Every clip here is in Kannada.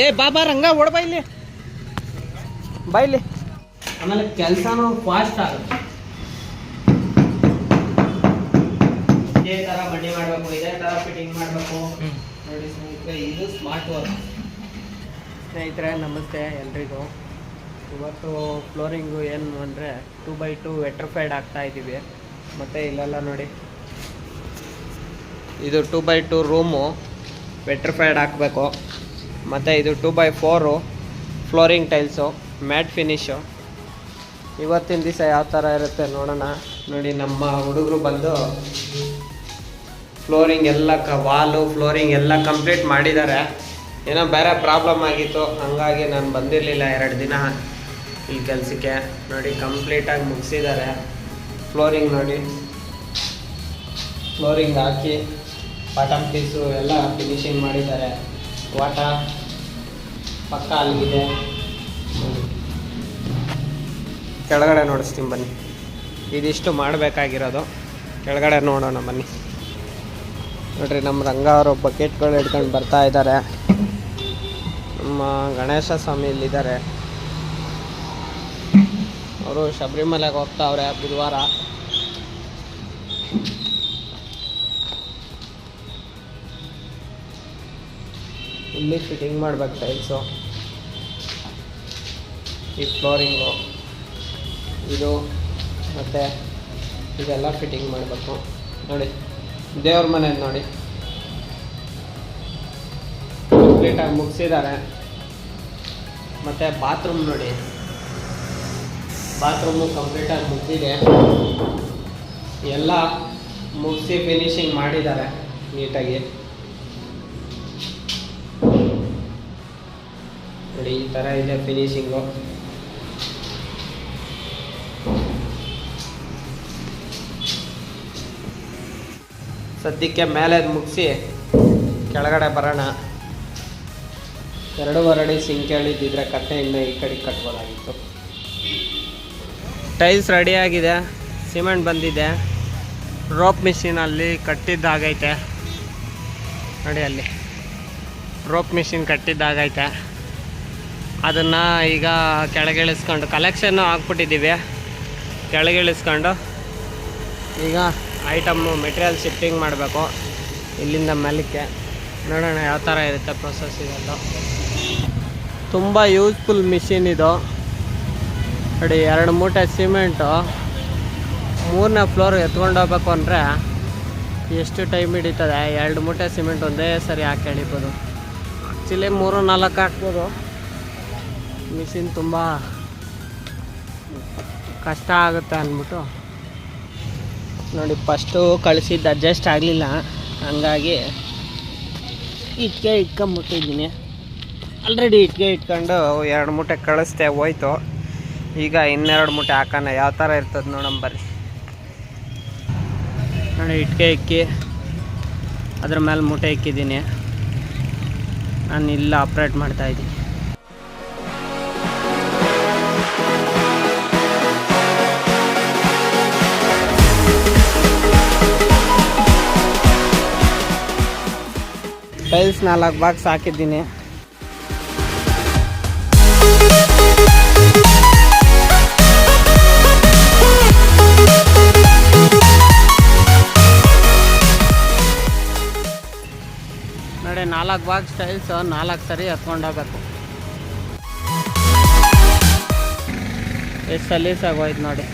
ಏ ಬಾಬಾ ರಂಗ ಓಡ್ ಬಾ ಇಲ್ಲಿ. ಬಾ ಇಲ್ಲಿ. ಆಮೇಲೆ ಕೆಲಸನೂ ಫಾಸ್ಟ್ ಆಗುತ್ತೆ. ಇದೇ ಥರ ಬಡ್ಡಿ ಮಾಡಬೇಕು ಇದೇ ಥರ ಫಿಟ್ಟಿಂಗ್ ಮಾಡಬೇಕು. ನೋಡಿ ಸ್ನೇಹಿತರೆ ಇದು ಸ್ಮಾರ್ಟ್ ವರ್ಕ್ ಸ್ನೇಹಿತರೆ ನಮಸ್ತೆ ಎಲ್ರಿಗೂ. ಇವತ್ತು ಫ್ಲೋರಿಂಗು ಏನು ಅಂದರೆ ಟೂ ಬೈ ಟೂ ವೆಟ್ರಿಫೈಡ್ ಆಗ್ತಾ ಇದ್ದೀವಿ ಮತ್ತು ಇಲ್ಲೆಲ್ಲ ನೋಡಿ. ಇದು two by two room vitrified ಹಾಕಬೇಕು. ಮತ್ತು ಇದು two by four flooring tiles matt finish ಇವತ್ತಿನ ದಿವಸ ಯಾವ ಥರ ಇರುತ್ತೆ ನೋಡೋಣ. ನೋಡಿ ನಮ್ಮ ಹುಡುಗರು ಬಂದು ಫ್ಲೋರಿಂಗ್ ಎಲ್ಲ ಕ ವಾಲು ಫ್ಲೋರಿಂಗ್ ಎಲ್ಲ ಕಂಪ್ಲೀಟ್ ಮಾಡಿದ್ದಾರೆ. ಏನೋ ಬೇರೆ ಪ್ರಾಬ್ಲಮ್ ಆಗಿತ್ತು. ಹಾಗಾಗಿ ನಾನು ಬಂದಿರಲಿಲ್ಲ ಎರಡು ದಿನ ಇಲ್ಲಿ ಕೆಲಸಕ್ಕೆ. ನೋಡಿ ಕಂಪ್ಲೀಟಾಗಿ ಮುಗಿಸಿದ್ದಾರೆ. ಫ್ಲೋರಿಂಗ್ ನೋಡಿ. ಫ್ಲೋರಿಂಗ್ ಹಾಕಿ ಬಾಟಮ್ ಪೀಸು ಎಲ್ಲ ಫಿನಿಶಿಂಗ್ ಮಾಡಿದ್ದಾರೆ. ವಾಟ. ಪಕ್ಕ ಅಲ್ಲಿಗಿದೆ. ಕೆಳಗಡೆ ನೋಡಿಸ್ತೀನಿ ಬನ್ನಿ. ಇದಿಷ್ಟು ಮಾಡಬೇಕಾಗಿರೋದು. ಕೆಳಗಡೆ ನೋಡೋಣ ಬನ್ನಿ. ನೋಡ್ರಿ, ನಮ್ಮ ರಂಗ ಅವರು ಬಕೆಟ್ಗಳು ಹಿಡ್ಕೊಂಡು ಬರ್ತಾ ಇದ್ದಾರೆ. ನಮ್ಮ ಗಣೇಶ ಸ್ವಾಮಿ ಇಲ್ಲಿದ್ದಾರೆ. ಅವರು ಶಬರಿಮಲೆಗೆ ಹೋಗ್ತಾವ್ರೆ ಬುಧವಾರ. ಇಲ್ಲಿ ಫಿಟ್ಟಿಂಗ್ ಮಾಡ್ಬೇಕು ಟೈಲ್ಸು ಈ ಫ್ಲೋರಿಂಗು ಇದು, ಮತ್ತು ಇದೆಲ್ಲ ಫಿಟ್ಟಿಂಗ್ ಮಾಡಬೇಕು. ನೋಡಿ, ದೇವ್ರ ಮನೆ ನೋಡಿ. ಕಂಪ್ಲೀಟಾಗಿ ಮುಗಿಸಿದ್ದಾರೆ. ಮತ್ತು ಬಾತ್ರೂಮ್ ನೋಡಿ. ಬಾತ್ರೂಮು ಕಂಪ್ಲೀಟಾಗಿ ಮುಗಿದಿದೆ. ಎಲ್ಲ ಮುಗಿಸಿ ಫಿನಿಶಿಂಗ್ ಮಾಡಿದ್ದಾರೆ ನೀಟಾಗಿ. ನೋಡಿ, ಈ ಥರ ಇದೆ ಫಿನಿಶಿಂಗು ಸದ್ಯಕ್ಕೆ ಮೇಲೆ ಮುಗಿಸಿ ಕೆಳಗಡೆ ಬರೋಣ. ಎರಡು ಅಡಿ ಸಿಂಕ್ ಹೇಳಿದ್ದಿದ್ರೆ ಇನ್ನೂ ಈ ಕಡೆ ಕಟ್ಬೋದಾಗಿತ್ತು. ಟೈಲ್ಸ್ ರೆಡಿ ಆಗಿದೆ, ಸಿಮೆಂಟ್ ಬಂದಿದೆ. ರೋಪ್ ಮಿಷಿನಲ್ಲಿ ಕಟ್ಟಿದ್ದಾಗೈತೆ ನೋಡಿ ಅಲ್ಲಿ. ರೋಪ್ ಮಿಷಿನ್ ಕಟ್ಟಿದ್ದಾಗೈತೆ ಅದನ್ನು ಈಗ ಕೆಳಗಿಳಿಸ್ಕೊಂಡು ಕಲೆಕ್ಷನ್ನು ಹಾಕ್ಬಿಟ್ಟಿದ್ದೀವಿ. ಕೆಳಗಿಳಿಸ್ಕೊಂಡು ಈಗ ಐಟಮ್ಮು ಮೆಟೀರಿಯಲ್ ಶಿಫ್ಟಿಂಗ್ ಮಾಡಬೇಕು. ಇಲ್ಲಿಂದ ಮೇಲಕ್ಕೆ. ನೋಡೋಣ ಯಾವ ಥರ ಇರುತ್ತೆ ಪ್ರೊಸೆಸ್ ಇದೆಲ್ಲ. ತುಂಬ ಯೂಸ್ಫುಲ್ ಮಿಷಿನ್ ಇದು. ನೋಡಿ, ಎರಡು ಮೂಟೆ ಸಿಮೆಂಟು ಮೂರನೇ ಫ್ಲೋರ್ ಎತ್ಕೊಂಡು ಹೋಗ್ಬೇಕು ಅಂದರೆ ಎಷ್ಟು ಟೈಮ್ ಹಿಡಿತದೆ? ಎರಡು ಮೂಟೆ ಸಿಮೆಂಟ್ ಒಂದೇ ಸರಿ ಹಾಕಿ ಎಳಿಬೋದು. ಆ್ಯಕ್ಚುಲಿ ಮೂರು ನಾಲ್ಕು ಹಾಕ್ಬೋದು. ಮಿಷಿನ್ ತುಂಬ ಕಷ್ಟ ಆಗುತ್ತೆ ಅಂದ್ಬಿಟ್ಟು. ನೋಡಿ ಫಸ್ಟು ಕಳಿಸಿದ್ದು ಅಡ್ಜಸ್ಟ್ ಆಗಲಿಲ್ಲ. ಹಂಗಾಗಿ ಇಟ್ಕೆ ಇಟ್ಕೊಂಬಿಟ್ಟಿದ್ದೀನಿ. ಆಲ್ರೆಡಿ ಇಟ್ಕೆ ಇಟ್ಕೊಂಡು ಎರಡು ಮೂಟೆ ಕಳಿಸ್ದೆ, ಹೋಯ್ತು. ಈಗ ಇನ್ನೆರಡು ಮೂಟೆ ಹಾಕೋಣ. ಯಾವ ಥರ ಇರ್ತದೆ ನೋಡೋಣ ಬರ್ರಿ. ನೋಡಿ ಇಟ್ಕೆ ಇಕ್ಕಿ, ಅದ್ರ ಮೇಲೆ ಮೂಟೆ ಇಕ್ಕಿದ್ದೀನಿ. ನಾನು ಇಲ್ಲ ಆಪ್ರೇಟ್ ಮಾಡ್ತಾಯಿದ್ದೀನಿ ಟೈಲ್ಸ್ ನಾಲ್ಕು ಬಾಕ್ಸ್ ಹಾಕಿದ್ದೀನಿ. ನೋಡಿ, ನಾಲ್ಕು ಬಾಕ್ಸ್ ಟೈಲ್ಸ್, ನಾಲ್ಕು ಸರಿ ಹೋಗಬೇಕು. ಎಷ್ಟು ಸಲೀಸಾಗೋಯ್ತು ನೋಡಿ.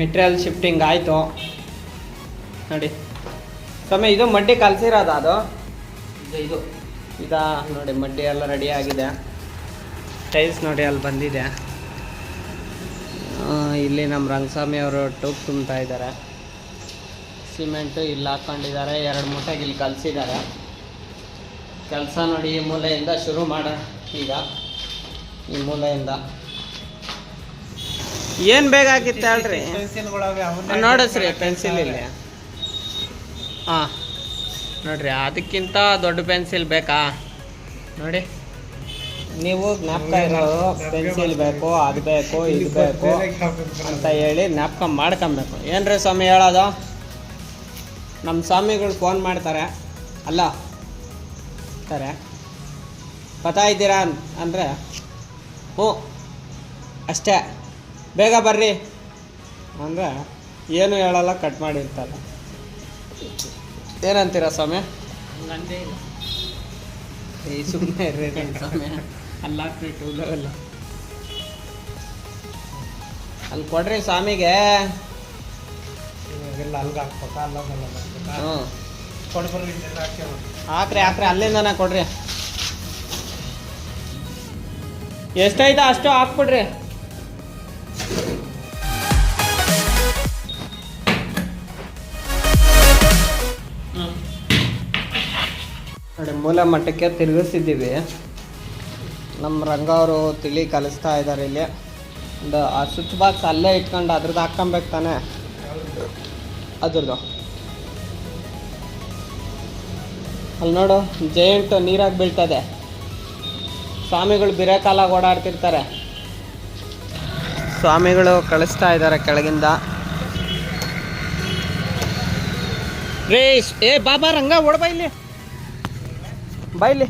ಮೆಟೀರಿಯಲ್ ಶಿಫ್ಟಿಂಗ್ ಆಯಿತು. ನೋಡಿ. ಸಮಯ ಇದು ಮಡ್ಡಿ ಕಲಸಿರೋದ ಅದು? ಇದು ಇದು. ಇದಾ? ನೋಡಿ ಮಡ್ಡಿ ಎಲ್ಲ ರೆಡಿ ಆಗಿದೆ. ಟೈಲ್ಸ್ ನೋಡಿ ಅಲ್ಲಿ ಬಂದಿದೆ. ಇಲ್ಲಿ ನಮ್ಮ ರಂಗಸ್ವಾಮಿ ಅವರು ಟೂಬ್ ತುಂಬ್ತಾ ಇದ್ದಾರೆ. ಸಿಮೆಂಟು ಇಲ್ಲಿ ಹಾಕ್ಕೊಂಡಿದ್ದಾರೆ. ಎರಡು ಮೂಟೆಗೆ ಇಲ್ಲಿ ಕಲಸಿದ್ದಾರೆ. ಕೆಲಸ ನೋಡಿ ಈ ಮೂಲೆಯಿಂದ ಶುರು ಮಾಡ ಈಗ. ಈ ಮೂಲೆಯಿಂದ. ಏನು ಬೇಕಾಗಿತ್ತು ಹೇಳ್ರಿ? ನೋಡಿಸ್ರಿ ಪೆನ್ಸಿಲ್ ಇಲ್ಲಿ. ಹಾಂ ನೋಡ್ರಿ ಅದಕ್ಕಿಂತ ದೊಡ್ಡ ಪೆನ್ಸಿಲ್ ಬೇಕಾ? ನೋಡಿ. ನೀವು ಜ್ಞಾಪಕ ಇರೋದು ಪೆನ್ಸಿಲ್ ಬೇಕು ಅದು ಬೇಕು ಇದು ಬೇಕು ಅಂತ ಹೇಳಿ ಜ್ಞಾಪಕ ಮಾಡ್ಕೊಬೇಕು. ಏನ್ರಿ ಸ್ವಾಮಿ ಹೇಳೋದು? ನಮ್ಮ ಸ್ವಾಮಿಗಳು ಫೋನ್ ಮಾಡ್ತಾರೆ. ಅಲ್ಲ ಸರಿ ಪತಾ ಇದ್ದೀರಾ ಅಂದರೆ ಹ್ಞೂ ಅಷ್ಟೇ. ಬೇಗ ಬರ್ರಿ. ಅಂದರೆ ಏನು ಹೇಳಲ್ಲ ಕಟ್ ಮಾಡಿರ್ತಾರೆ ಏನಂತೀರ ಸ್ವಾಮಿ? ಈ ಸುಮ್ಮನೆ ಇರ್ರಿ ಸ್ವಾಮಿ ಅಲ್ಲ ಅಲ್ಲ ಅಲ್ಲಿ ಕೊಡ್ರಿ ಸ್ವಾಮಿಗೆ. ಇವಾಗೆಲ್ಲ ಅಲ್ಗ ಹಾಕ್ಬೇಕಾ? ಅಲ್ಲೋಗಲ್ಲ ಬರ್ಬೇಕಾ ಹ್ಞೂ. ಕೊಡ್ಬರ್ರಿ ಇದೆಲ್ಲ ಹಾಕ್ಯಾವ ಹಾಕ್ರಿ ಹಾಕ್ರಿ. ಅಲ್ಲಿಂದನೇ ಕೊಡ್ರಿ. ಎಷ್ಟೈತ ಅಷ್ಟು ಹಾಕ್ಬಿಡ್ರಿ. ಮೂಲ ಮಟ್ಟಕ್ಕೆ ತಿರುಗಿಸಿದ್ದೀವಿ. ನಮ್ಮ ರಂಗ ಅವರು ತಿಳಿ ಕಲಿಸ್ತಾ ಇದ್ದಾರೆ ಇಲ್ಲಿ. ಒಂದು ಆ ಸ್ವಿಚ್ ಬಾಕ್ಸ್ ಅಲ್ಲೇ ಇಟ್ಕೊಂಡು ಅದ್ರದ್ದು ಹಾಕ್ಕೊಬೇಕು ತಾನೆ? ಅದ್ರದ್ದು. ಅಲ್ಲಿ ನೋಡು ಜೈಂಟ್ ನೀರಾಗಿ ಬೀಳ್ತದೆ. ಸ್ವಾಮಿಗಳು ಬಿರೇಕಾಲಾಗಿ ಓಡಾಡ್ತಿರ್ತಾರೆ. ಸ್ವಾಮಿಗಳು ಕಳಿಸ್ತಾ ಇದ್ದಾರೆ ಕೆಳಗಿಂದ. ಏ ಬಾಬಾ, ರಂಗ ಓಡ್ಬಾ ಇಲ್ಲಿ. ಬಾ ಇಲ್ಲಿ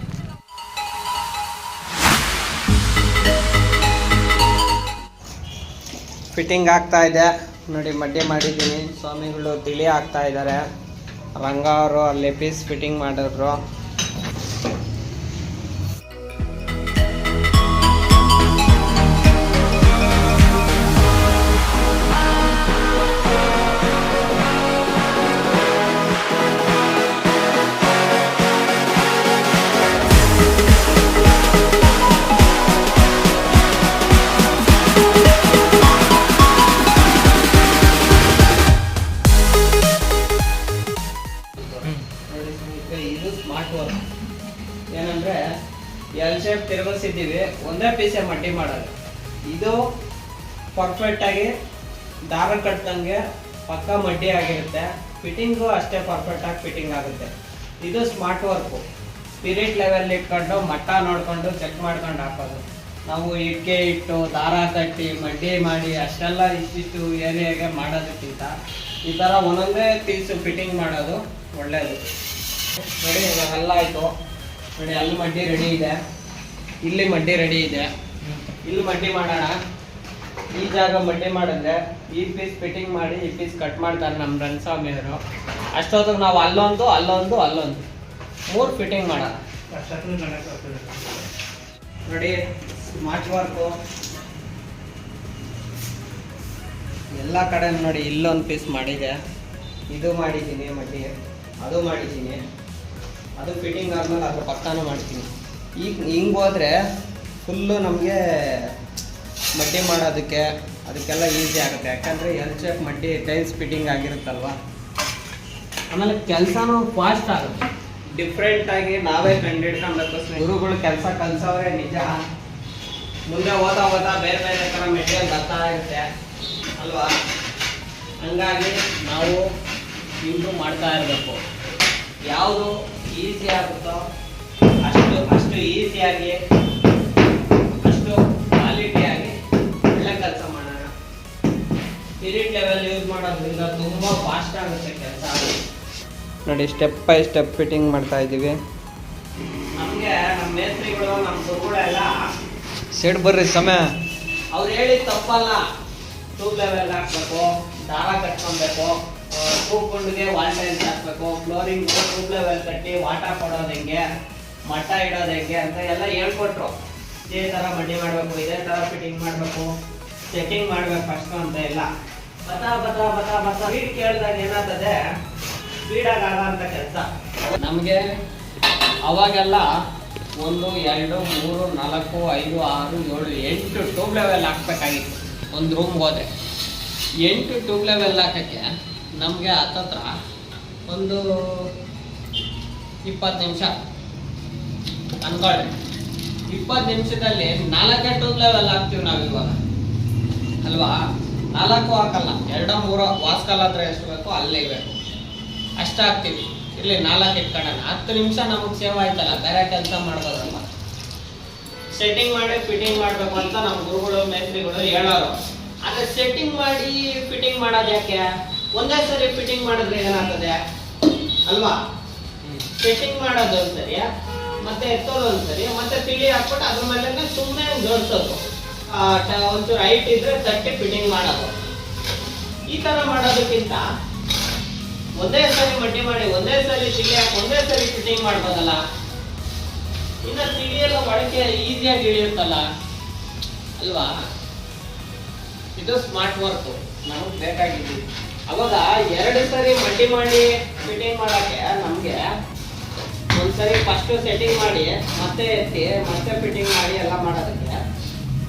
ಫಿಟ್ಟಿಂಗ್ ಆಗ್ತಾ ಇದೆ. ನೋಡಿ, ಮಡ್ಡಿ ಮಾಡಿದ್ದೀನಿ. ಸ್ವಾಮಿಗಳು ತಿಳಿ ಆಗ್ತಾ ಇದ್ದಾರೆ. ರಂಗ ಅವರು ಅಲ್ಲಿ ಪೀಸ್ ಫಿಟ್ಟಿಂಗ್ ಮಾಡಿದ್ರು. ಪೀಸೆ ಮಂಡಿ ಮಾಡೋದು. ಇದು ಪರ್ಫೆಕ್ಟ್ ಆಗಿ ದಾರ ಕಟ್ಟಿದಂಗೆ ಪಕ್ಕ ಮಡ್ಡಿ ಆಗಿರುತ್ತೆ. ಫಿಟ್ಟಿಂಗು ಅಷ್ಟೇ ಪರ್ಫೆಕ್ಟ್ ಆಗಿ ಫಿಟ್ಟಿಂಗ್ ಆಗುತ್ತೆ. ಇದು ಸ್ಮಾರ್ಟ್ ವರ್ಕು ಸ್ಪಿರಿಟ್ ಲೆವೆಲ್ ಇಟ್ಕೊಂಡು ಮಟ್ಟ ನೋಡಿಕೊಂಡು ಚೆಕ್ ಮಾಡ್ಕೊಂಡು ಹಾಕೋದು. ನಾವು ಇಟ್ಕೆ ಇಟ್ಟು ದಾರ ಕಟ್ಟಿ ಮಡ್ಡಿ ಮಾಡಿ ಅಷ್ಟೆಲ್ಲ ಇಷ್ಟಿಷ್ಟು ಏರಿಯಾಗೆ ಮಾಡೋದಕ್ಕಿಂತ ಈ ಥರ ಒಂದೊಂದೇ ಪೀಸು ಫಿಟ್ಟಿಂಗ್ ಮಾಡೋದು ಒಳ್ಳೆಯದು ನೋಡಿ ಇವಾಗೆಲ್ಲ ಆಯಿತು. ನೋಡಿ, ಅಲ್ಲಿ ಮಡ್ಡಿ ರೆಡಿ ಇದೆ. ಇಲ್ಲಿ ಮಡ್ಡಿ ರೆಡಿ ಇದೆ. ಇಲ್ಲಿ ಮಡ್ಡಿ ಮಾಡೋಣ. ಈ ಜಾಗ ಮಡ್ಡಿ ಮಾಡಿದ್ರೆ ಈ ಪೀಸ್ ಫಿಟ್ಟಿಂಗ್ ಮಾಡಿ ಈ ಪೀಸ್ ಕಟ್ ಮಾಡ್ತಾರೆ ನಮ್ಮ ರಣಸ್ವಾಮಿಯವರು ಅಷ್ಟೊತ್ತಿಗೆ ನಾವು ಅಲ್ಲೊಂದು ಅಲ್ಲೊಂದು ಅಲ್ಲೊಂದು. ಮೂರು ಫಿಟ್ಟಿಂಗ್ ಮಾಡೋಣ. ನೋಡಿ ಸ್ಮಾರ್ಟ್ ವರ್ಕು ಎಲ್ಲ ಕಡೆ ನೋಡಿ, ಇಲ್ಲೊಂದು ಪೀಸ್ ಮಾಡಿದೆ. ಇದು ಮಾಡಿದ್ದೀನಿ ಮಡ್ಡಿ ಅದು ಮಾಡಿದ್ದೀನಿ. ಅದು ಫಿಟ್ಟಿಂಗ್ ಆದ್ಮೇಲೆ ಅದ್ರ ಪಕ್ಕನೂ ಮಾಡ್ತೀನಿ. ಈಗ ಹಿಂಗೆ ಹೋದರೆ ಫುಲ್ಲು ನಮಗೆ ಮಡ್ಡಿ ಮಾಡೋದಕ್ಕೆ ಅದಕ್ಕೆಲ್ಲ ಈಸಿ ಆಗುತ್ತೆ. ಯಾಕಂದರೆ ಎಲ್ ಶೇಪ್ ಮಡ್ಡಿ ಟೈಲ್ಸ್ ಫಿಟ್ಟಿಂಗ್ ಆಗಿರುತ್ತಲ್ವ? ಆಮೇಲೆ ಕೆಲಸನೂ ಫಾಸ್ಟ್ ಆಗುತ್ತೆ. ಡಿಫ್ರೆಂಟಾಗಿ ನಾವೇ ಕಂಡಿಡ್ಕೊಂಡು ಗುರುಗಳು ಕೆಲಸ ಕಲಿಸೋರೆ ನಿಜ. ಮುಂದೆ ಓದಾ ಓದಾ ಬೇರೆ ಬೇರೆ ಥರ ಮೆಟೀರಿಯಲ್ ಬರ್ತಾ ಇರುತ್ತೆ. ಅಲ್ವಾ? ಹಂಗಾಗಿ ನಾವು ಇಂಪ್ರೂವ್ ಮಾಡ್ತಾ ಇರಬೇಕು. ಯಾವುದು ಈಸಿ ಆಗುತ್ತೋ ಅಷ್ಟು ಈಸಿಯಾಗಿ ಅಷ್ಟು ಕ್ವಾಲಿಟಿಯಾಗಿ ಒಳ್ಳೆ ಕೆಲಸ ಮಾಡೋಣ. ಸ್ಪಿರಿಟ್ ಲೆವೆಲ್ ಯೂಸ್ ಮಾಡೋದ್ರಿಂದ ತುಂಬ ಫಾಸ್ಟ್ ಆಗುತ್ತೆ ಕೆಲಸ. ನೋಡಿ ಸ್ಟೆಪ್ ಬೈ ಸ್ಟೆಪ್ ಫಿಟ್ಟಿಂಗ್ ಮಾಡ್ತಾ ಇದ್ದೀವಿ. ನಮಗೆ ನಮ್ಮ ಮೇಸ್ತ್ರಿಗಳು ನಮ್ಮ ಗುರುಗಳೆಲ್ಲ ಸೈಡ್ ಬರ್ರಿ ಸಮಯ ಅವ್ರು ಹೇಳಿದ ತಪ್ಪಲ್ಲ. ಟ್ಯೂಬ್ ಲೆವೆಲ್ ಹಾಕ್ಬೇಕು ದಾರ ಕಟ್ಕೊಬೇಕು ಟ್ಯೂಬ್ ವಾಲ್ಟೈನ್ಸ್ ಹಾಕ್ಬೇಕು ಫ್ಲೋರಿಂಗ್ ಟ್ಯೂಬ್ ಲೆವೆಲ್ ಕಟ್ಟಿ ವಾಟರ್ ಕೊಡೋದು ಹೆಂಗೆ? ಮಟ್ಟ ಇಡೋದು ಅಂತ ಎಲ್ಲ ಹೇಳ್ಕೊಟ್ರು. ಇದೇ ಥರ ಮಡ್ಡಿ ಮಾಡಬೇಕು, ಇದೇ ಥರ ಫಿಟ್ಟಿಂಗ್ ಮಾಡಬೇಕು ಚೆಕಿಂಗ್ ಮಾಡ್ಬೇಕು ಫಸ್ಟ್ ಅಂತ ಎಲ್ಲ. ಬತಾ ಬತಾ ಬತಾ, ಬತ. ಸ್ಪೀಡ್ ಕೇಳಿದಾಗ ಏನಾಗ್ತದೆ? ಸ್ಪೀಡಾಗಲ್ಲ ಅಂತ ಕೆಲಸ. ನಮಗೆ ಅವಾಗೆಲ್ಲ ಒಂದು, ಎರಡು, ಮೂರು, ನಾಲ್ಕು, ಐದು, ಆರು, ಏಳು, ಎಂಟು ಟ್ಯೂಬ್ ಲೆವೆಲ್ ಹಾಕ್ಬೇಕಾಗಿತ್ತು. ಒಂದು ರೂಮ್ಗೆ ಹೋದ್ರೆ. ಎಂಟು ಟ್ಯೂಬ್ ಲೆವೆಲ್ ಹಾಕೋಕ್ಕೆ ನಮಗೆ ಹತ್ತತ್ರ ಒಂದು ಇಪ್ಪತ್ತು ನಿಮಿಷ. ಅನ್ಕೊಳ್ಳಿ ಇಪ್ಪತ್ತು ನಿಮಿಷದಲ್ಲಿ ನಾಲ್ಕೇ ಟೂತ್ ಲೆವೆಲ್ ಹಾಕ್ತೀವಿ ನಾವು ಇವಾಗ. ಅಲ್ವಾ? ನಾಲ್ಕು ಹಾಕಲ್ಲ ಎರಡೋ ಮೂರೋ ವಾಸ್ಕಲ್ ಹತ್ರ ಎಷ್ಟು ಬೇಕೋ ಅಲ್ಲೇ ಬೇಕು. ಅಷ್ಟ ಹಾಕ್ತೀವಿ. ಇಲ್ಲಿ ನಾಲ್ಕು ಇಟ್ಕೊಳ್ಳೋಣ ಹತ್ತು ನಿಮಿಷ ನಮಗೆ ಸೇವ್ ಆಯ್ತಲ್ಲ ಬೇರೆ ಕೆಲಸ ಮಾಡ್ಬೋದಲ್ಲ ಸೆಟ್ಟಿಂಗ್ ಮಾಡಿ ಫಿಟ್ಟಿಂಗ್ ಮಾಡಬೇಕು ಅಂತ ನಮ್ಮ ಗುರುಗಳು ಮೇಸ್ತ್ರಿಗಳು ಹೇಳೋರು. ಆದರೆ ಸೆಟ್ಟಿಂಗ್ ಮಾಡಿ ಫಿಟ್ಟಿಂಗ್ ಮಾಡೋದು ಯಾಕೆ? ಒಂದೇ ಸರಿ ಫಿಟ್ಟಿಂಗ್ ಮಾಡಿದ್ರೆ ಏನಾಗ್ತದೆ? ಅಲ್ವಾ? ಸೆಟ್ಟಿಂಗ್ ಮಾಡೋದು ಒಂದ್ಸರಿ ಮತ್ತೆ ಎತ್ತೋದು ಒಂದ್ಸರಿ ಮತ್ತೆ ತಿಳಿ ಹಾಕ್ಬಿಟ್ಟು ಅದ್ರ ಮೇಲೆ ಸುಮ್ಮನೆ ಜೋಡಿಸೋದು. ಒಂಚೂರು ಹೈಟ್ ಇದ್ರೆ ತಟ್ಟಿ ಫಿಟ್ಟಿಂಗ್ ಮಾಡೋದು. ಈ ತರ ಮಾಡೋದಕ್ಕಿಂತ ಒಂದೇ ಸರಿ ಮಡ್ಡಿ ಮಾಡಿ, ಒಂದೇ ಸರಿ ತಿಳಿ ಹಾಕಿ, ಒಂದೇ ಸರಿ ಫಿಟ್ಟಿಂಗ್ ಮಾಡ್ಬೋದಲ್ಲ? ಇನ್ನ ತಿಳಿ ಎಲ್ಲ ಒಳಗೆ ಈಸಿಯಾಗಿ ಇಳಿಯುತ್ತಲ್ಲ? ಅಲ್ವಾ? ಇದು ಸ್ಮಾರ್ಟ್ ವರ್ಕ್ ನಮಗೆ ಬೇಕಾಗಿದ್ದೀವಿ ಅವಾಗ ಎರಡು ಸರಿ ಮಡ್ಡಿ ಮಾಡಿ ಫಿಟ್ಟಿಂಗ್ ಮಾಡಕ್ಕೆ ನಮಗೆ ಒಂದ್ಸರಿ ಫಸ್ಟ್ ಸೆಟ್ಟಿಂಗ್ ಮಾಡಿ, ಮತ್ತೆ ಎತ್ತಿ, ಮತ್ತೆ ಫಿಟ್ಟಿಂಗ್ ಮಾಡಿ ಎಲ್ಲ ಮಾಡೋದಕ್ಕೆ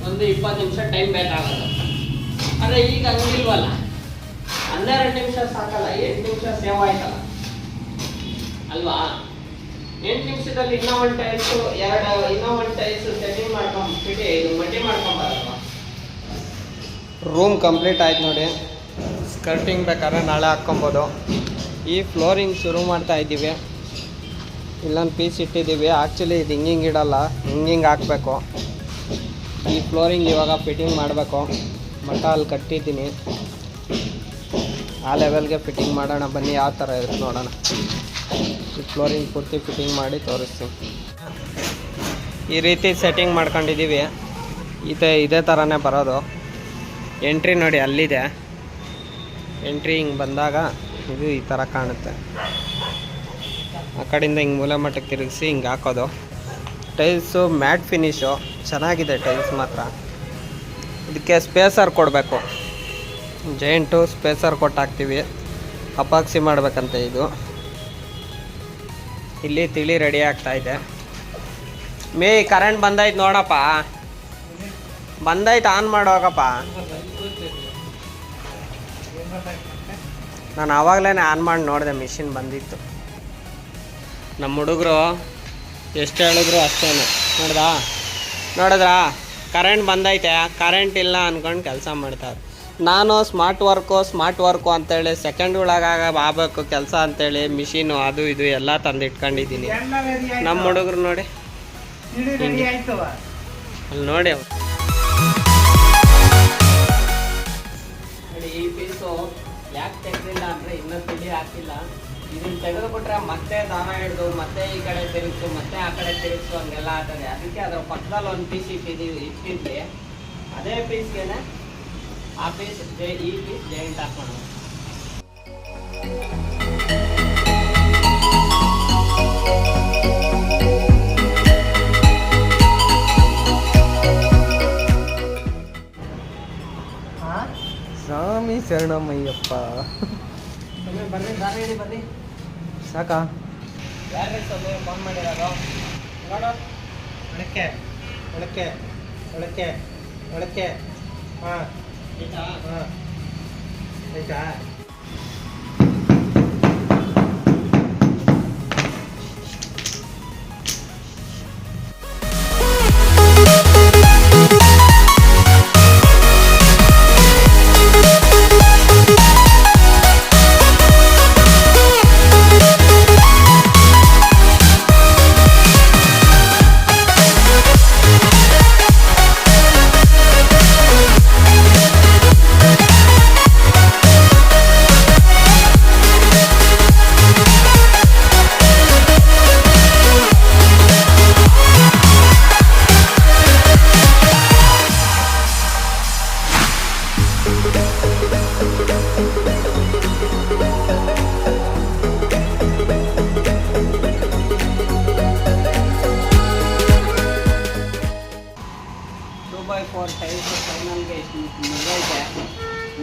ಒಂದು ಇಪ್ಪತ್ತು ನಿಮಿಷ ಟೈಮ್ ಬೇಕಾಗುತ್ತೆ. ಆದರೆ ಈಗ ಹಂಗಿಲ್ವಲ್ಲ? ಹನ್ನೆರಡು ನಿಮಿಷ ಸಾಕಲ್ಲ, ಎಂಟು ನಿಮಿಷ ಸೇವ್ ಆಯ್ತಲ್ಲ. ಅಲ್ವಾ? ಎಂಟು ನಿಮಿಷದಲ್ಲಿ ಇನ್ನೂ ಒಂದು ಟೈಲ್ಸ್ ಎರಡು, ಇನ್ನೂ ಒಂದು ಟೈಸು ಸೆಟ್ಟಿಂಗ್ ಮಾಡ್ಕೊಂಡ್ ಇದು ಮಟ್ಟಿ ಮಾಡ್ಕೊಂಬಾರಲ್ವ? ರೂಮ್ ಕಂಪ್ಲೀಟ್ ಆಯ್ತು ನೋಡಿ. ಸ್ಕರ್ಟಿಂಗ್ ಬೇಕಾದ್ರೆ ನಾಳೆ ಹಾಕ್ಕೊಬೋದು. ಈ ಫ್ಲೋರಿಂಗ್ ಶುರು ಮಾಡ್ತಾ ಇದ್ದೀವಿ. ಇಲ್ಲೊಂದು ಪೀಸ್ ಇಟ್ಟಿದ್ದೀವಿ. ಆ್ಯಕ್ಚುಲಿ ಇದು ಹಿಂಗೆ ಹಿಂಗೆ ಇಡಲ್ಲ ಹಿಂಗೆ ಹಿಂಗೆ ಹಾಕಬೇಕು. ಈ ಫ್ಲೋರಿಂಗ್ ಇವಾಗ ಫಿಟ್ಟಿಂಗ್ ಮಾಡಬೇಕು. ಮಟ್ಟ ಅಲ್ಲಿ ಕಟ್ಟಿದ್ದೀನಿ. ಆ ಲೆವೆಲ್ಗೆ ಫಿಟ್ಟಿಂಗ್ ಮಾಡೋಣ, ಬನ್ನಿ ಯಾವ ಥರ ಇರುತ್ತೆ ನೋಡೋಣ. ಈ ಫ್ಲೋರಿಂಗ್ ಪೂರ್ತಿ ಫಿಟ್ಟಿಂಗ್ ಮಾಡಿ ತೋರಿಸ್ತೀನಿ. ಈ ರೀತಿ ಸೆಟ್ಟಿಂಗ್ ಮಾಡ್ಕೊಂಡಿದ್ದೀವಿ. ಇದೆ, ಇದೇ ಥರನೇ ಬರೋದು. ಎಂಟ್ರಿ ನೋಡಿ ಅಲ್ಲಿದೆ. ಎಂಟ್ರಿ ಹಿಂಗೆ ಬಂದಾಗ ಇದು ಈ ಥರ ಕಾಣುತ್ತೆ. ಆ ಕಡೆಯಿಂದ ಹಿಂಗೆ ಮೂಲೆ ಮಟ್ಟಕ್ಕೆ ತಿರುಗಿಸಿ ಹಿಂಗೆ ಹಾಕೋದು. ಟೈಲ್ಸು ಮ್ಯಾಟ್ ಫಿನಿಶು ಚೆನ್ನಾಗಿದೆ ಟೈಲ್ಸ್ ಮಾತ್ರ. ಇದಕ್ಕೆ ಸ್ಪೇಸರ್ ಕೊಡಬೇಕು. ಜೈಂಟು ಸ್ಪೇಸರ್ ಕೊಟ್ಟು ಹಾಕ್ತೀವಿ ಅಪಾಕ್ಸಿ ಮಾಡಬೇಕಂತೆ ಇದು. ಇಲ್ಲಿ ತಿಳಿ ರೆಡಿ ಆಗ್ತಾ ಇದೆ. ಮೇ ಕರೆಂಟ್ ಬಂದೈತೆ ನೋಡಪ್ಪ. ಬಂದೈತೆ ಆನ್ ಮಾಡೋಗಪ್ಪ. ನಾನು ಆವಾಗಲೇ ಆನ್ ಮಾಡಿ ನೋಡಿದೆ ಮಿಷಿನ್ ಬಂದಿತ್ತು. ನಮ್ಮ ಹುಡುಗರು ಎಷ್ಟು ಹೇಳಿದ್ರು ಅಷ್ಟೇ ನೋಡ್ದಾ? ನೋಡಿದ್ರಾ? ಕರೆಂಟ್ ಬಂದೈತೆ ಕರೆಂಟ್ ಇಲ್ಲ ಅಂದ್ಕೊಂಡು ಕೆಲಸ ಮಾಡ್ತಾರೆ. ನಾನು ಸ್ಮಾರ್ಟ್ ವರ್ಕು ಸ್ಮಾರ್ಟ್ ವರ್ಕು ಅಂತೇಳಿ ಸೆಕೆಂಡ್ ಒಳಗಾಗ ಆಗಬೇಕು ಕೆಲಸ ಅಂತೇಳಿ ಮಿಷಿನು ಅದು ಇದು ಎಲ್ಲ ತಂದು ಇಟ್ಕೊಂಡಿದ್ದೀನಿ ನಮ್ಮ ಹುಡುಗರು ನೋಡಿ. ಅಲ್ಲಿ ನೋಡಿ ಅವ್ರು. ನೋಡಿ ಈ ಪೀಸು ಯಾಕೆ ತೆಗೆದಿಲ್ಲ ಅಂದರೆ ಇನ್ನೂ ತಿಳಿ ಹಾಕಿಲ್ಲ. ಇದನ್ನ ತೆಗೆದುಬಿಟ್ರೆ ಮತ್ತೆ ದಾನ ಹಿಡಿದು ಮತ್ತೆ ಈ ಕಡೆ ತಿರುಗಿಸು ಮತ್ತೆ ಆ ಕಡೆ ತಿರುಗಿಸು ಹಂಗೆಲ್ಲ ಆಗ್ತದೆ. ಅದಕ್ಕೆ ಅದರ ಪಕ್ಕದಲ್ಲಿ ಒಂದು ಪೀಸ್ ಇಟ್ಟಿದ್ದೀವಿ ಇಟ್ಟಿದ್ವಿ ಅದೇ ಪೀಸ್ಗೆನೆ ಆ ಪೀಸ್ ಈ ಪೀಸ್ ಜಾಯಿಂಟ್ ಹಾಕೋಣ ಹಾ ಸ್ವಾಮಿ ಶರಣಮಯ್ಯಪ್ಪ ಬನ್ನಿ ಬನ್ನಿ ಬನ್ನಿ. ಸಾಕಾ? ಯಾರು ಫೋನ್ ಮಾಡಿರೋದು? ನೋಡು. ಒಳಕ್ಕೆ ಒಳಕ್ಕೆ ಒಳಕ್ಕೆ ಒಳಕ್ಕೆ. ಹಾ. ಆಯ್ತಾ? ಹಾ. ಆಯ್ತಾ? ಫೋರ್ ಟೈಲ್ಸ್ ಫೈನಲ್ಗೆ ಇಷ್ಟು ಮುಗಿದೈತೆ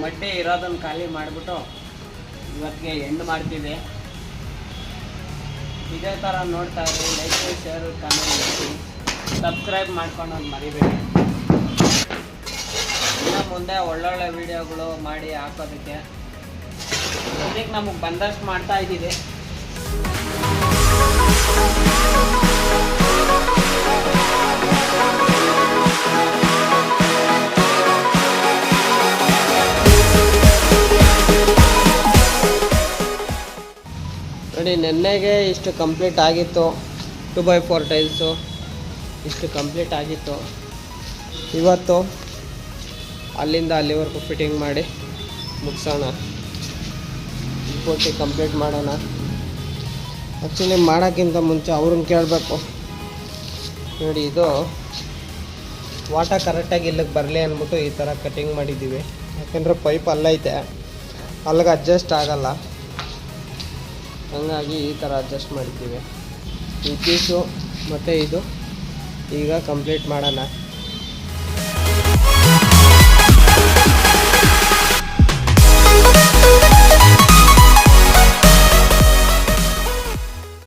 ಮಡ್ಡಿ ಇರೋದನ್ನು ಖಾಲಿ ಮಾಡಿಬಿಟ್ಟು ಇವತ್ತಿಗೆ ಎಂಡ್ ಮಾಡ್ತೀವಿ ಇದೇ ಥರ ನೋಡ್ತಾ ಇರಿ ಲೈಕ್ ಶೇರ್ ಕಮೆಂಟ್ ಸಬ್ಸ್ಕ್ರೈಬ್ ಮಾಡ್ಕೊಂಡು ಒಂದು ಮರಿಬೇಡಿ. ಇನ್ನು ಮುಂದೆ ಒಳ್ಳೊಳ್ಳೆ ವಿಡಿಯೋಗಳು ಮಾಡಿ ಹಾಕೋದಕ್ಕೆ. ಅದಕ್ಕೆ ನಮಗೆ ಬಂದಷ್ಟು ಮಾಡ್ತಾ ಇದ್ದೀವಿ. ನೆನ್ನೆಗೆ ಇಷ್ಟು ಕಂಪ್ಲೀಟ್ ಆಗಿತ್ತು. ಟು ಬೈ ಫೋರ್ ಟೈಲ್ಸು ಇಷ್ಟು ಕಂಪ್ಲೀಟ್ ಆಗಿತ್ತು. ಇವತ್ತು ಅಲ್ಲಿಂದ ಅಲ್ಲಿವರೆಗೂ ಫಿಟ್ಟಿಂಗ್ ಮಾಡಿ ಮುಗಿಸೋಣ. ಪೂರ್ತಿ ಕಂಪ್ಲೀಟ್ ಮಾಡೋಣ. ಆ್ಯಕ್ಚುಲಿ ಮಾಡೋಕ್ಕಿಂತ ಮುಂಚೆ ಅವ್ರನ್ನ ಕೇಳಬೇಕು. ನೋಡಿ, ಇದು ವಾಟ ಕರೆಕ್ಟಾಗಿ ಇಲ್ಲಿಗೆ ಬರಲಿ ಅಂದ್ಬಿಟ್ಟು ಈ ಥರ ಕಟಿಂಗ್ ಮಾಡಿದ್ದೀವಿ. ಯಾಕೆಂದರೆ ಪೈಪ್ ಅಲ್ಲೈತೆ ಅಲ್ಲಿಗೆ ಅಡ್ಜಸ್ಟ್ ಆಗಲ್ಲ. ಹಂಗಾಗಿ ಈ ಥರ ಅಡ್ಜಸ್ಟ್ ಮಾಡಿದ್ದೀವಿ ಈ ಪೀಸು ಮತ್ತು ಇದು ಈಗ ಕಂಪ್ಲೀಟ್ ಮಾಡೋಣ.